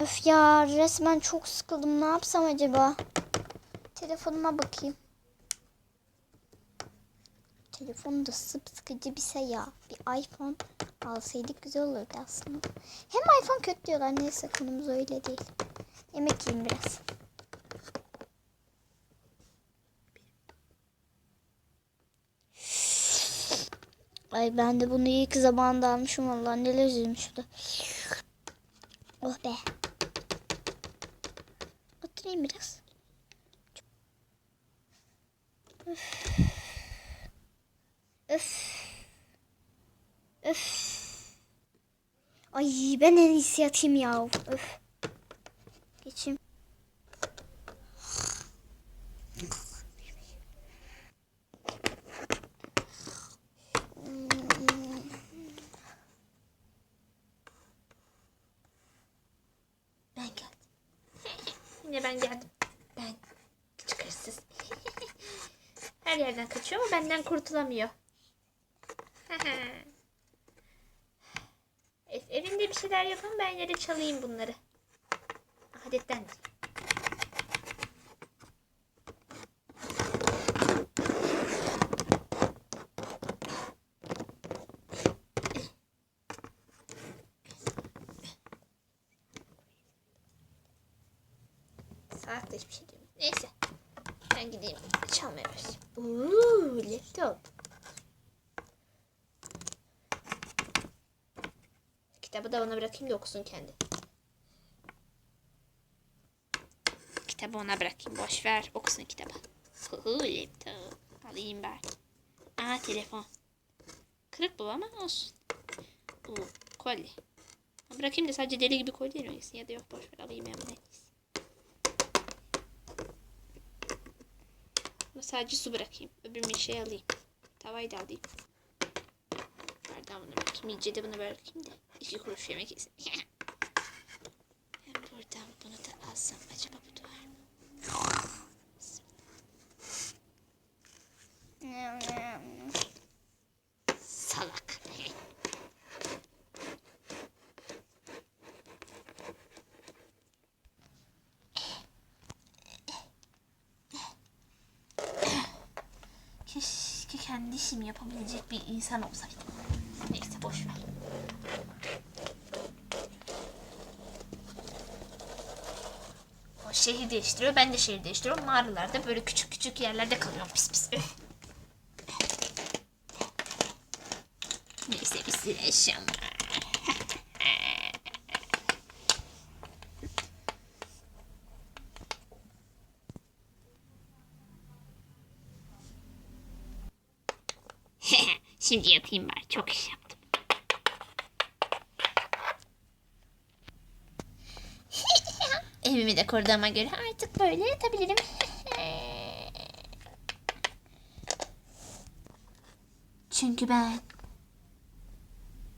Öf ya resmen çok sıkıldım. Ne yapsam acaba? Telefonuma bakayım. Telefon da sıkıcı bir şey ya. Bir iPhone alsaydık güzel olurdu aslında. Hem iPhone kötü diyorlar. Neyse konumuz öyle değil. Yemek yiyeyim biraz. Ay ben de bunu ilk zamanda almışım valla. Neler üzülmüş şurada. Oh be. Oturayım biraz. Öf. Öf. Öf. Ay ben en iyisi yatayım ya. Öf. Geçeyim. Ben geldim. Yine ben geldim. Ben küçük hırsız. Her yerden kaçıyor ama benden kurtulamıyor. Evinde bir şeyler yapın ben yere çalayım bunları. Adettendir. Saat de hiçbir şey diyor. Neyse. Ben gideyim çalmaya başlayayım. Uuu laptop. Kitabı da ona bırakayım da okusun kendi. Kitabı ona bırakayım. Boş ver. Okusun kitabı. Uuu laptop. Alayım ben. Aa telefon. Kırık bu ama olsun. Uuu kolye. Bırakayım da sadece deli gibi kolye mi? Ya da yok boş ver alayım ben bunu. en iyisi. Sadece su bırakayım. Öbür şey alayım. Tavayı da alayım. Bardağımı bunu bırakayım. İyice de bunu bırakayım da. İki kuruş yemek yesin. ben buradan bunu da alsam acaba bu da var mı? Keşke kendi işimi yapabilecek bir insan olsaydım. Neyse boş ver. O şehir değiştiriyor, ben de şehir değiştiriyorum. Mağaralarda böyle küçük küçük yerlerde kalıyorum pis pis. Neyse bir sürü eşyam var. Şimdi yapayım ben. Çok iş yaptım. Evimi de kurduğuma göre artık böyle yatabilirim. Çünkü ben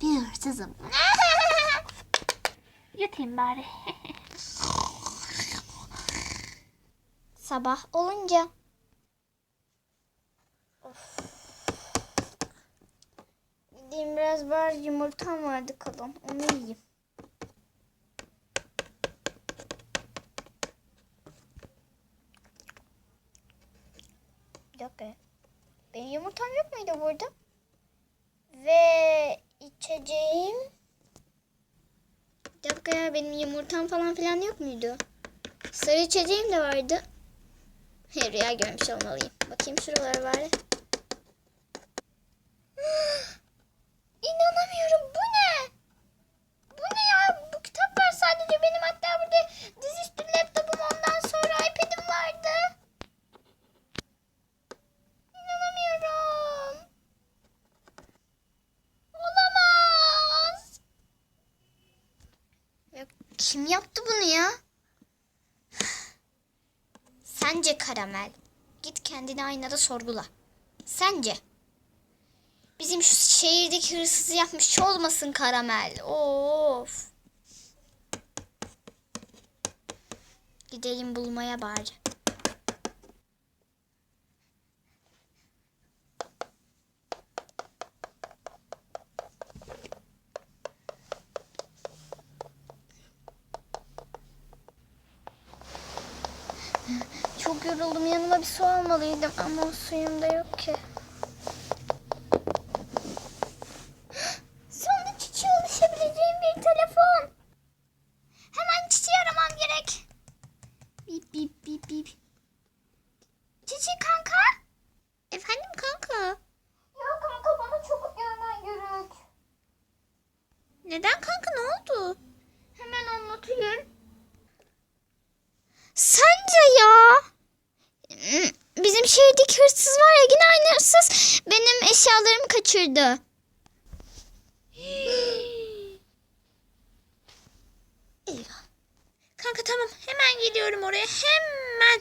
bir hırsızım. Yatayım bari. Sabah olunca. Gideyim biraz bari yumurtam vardı kalan. Onu yiyeyim. Bir dakika. Benim yumurtam yok muydu burada? Ve içeceğim. Bir dakika ya benim yumurtam falan filan yok muydu? Sarı içeceğim de vardı. Rüya görmüş olmalıyım. Bakayım şuralara bari. İnanamıyorum. Bu ne? Bu ne ya? Bu kitap var sadece benim. Hatta burada dizüstü laptopum ondan sonra iPad'im vardı. İnanamıyorum. Olamaz. Ya, kim yaptı bunu ya? Sence karamel? Git kendini aynada sorgula. Sence? Bizim şu şehirdeki hırsızı yapmış olmasın karamel. Of. Gidelim bulmaya bari. Çok yoruldum. Yanıma bir su almalıydım ama o suyum da yok ki. Sonunda çiçeğe ulaşabileceğim bir telefon. Hemen çiçeği aramam gerek. Bip bip bip bip. Çiçi kanka. Efendim kanka. Ya kanka bana çabuk gelmen gerek. Neden kanka ne oldu? Hemen anlatayım. Sence ya? Bizim şehirdeki hırsız var ya yine aynı hırsız benim eşyalarımı kaçırdı. Kanka tamam hemen geliyorum oraya hemen.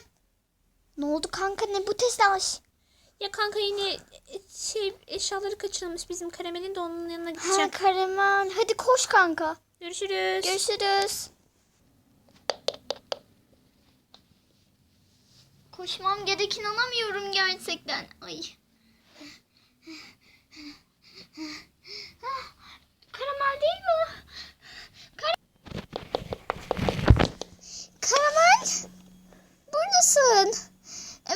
Ne oldu kanka ne bu telaş? Ya kanka yine şey eşyaları kaçırılmış bizim Karamel'in de onun yanına Ha gideceğim. Karaman hadi koş kanka. Görüşürüz. Görüşürüz. Koşmam gerek inanamıyorum gerçekten. Ay. Karamel değil mi? Kar Karamel? Buradasın.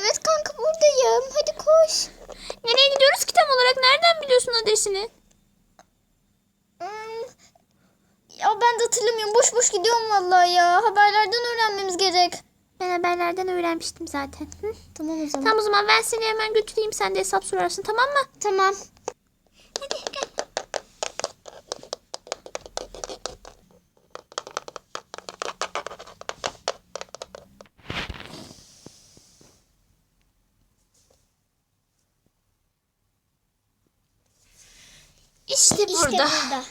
Evet kanka buradayım. Hadi koş. Nereye gidiyoruz ki tam olarak? Nereden biliyorsun adresini? Hmm, Ya ben de hatırlamıyorum. Boş boş gidiyorum vallahi ya. Haberlerden öğrenmemiz gerek. Ben haberlerden öğrenmiştim zaten. Hı? Tamam o zaman. Tamam o zaman ben seni hemen götüreyim sen de hesap sorarsın tamam mı? Tamam. Hadi gel. İşte İşte burada. burada.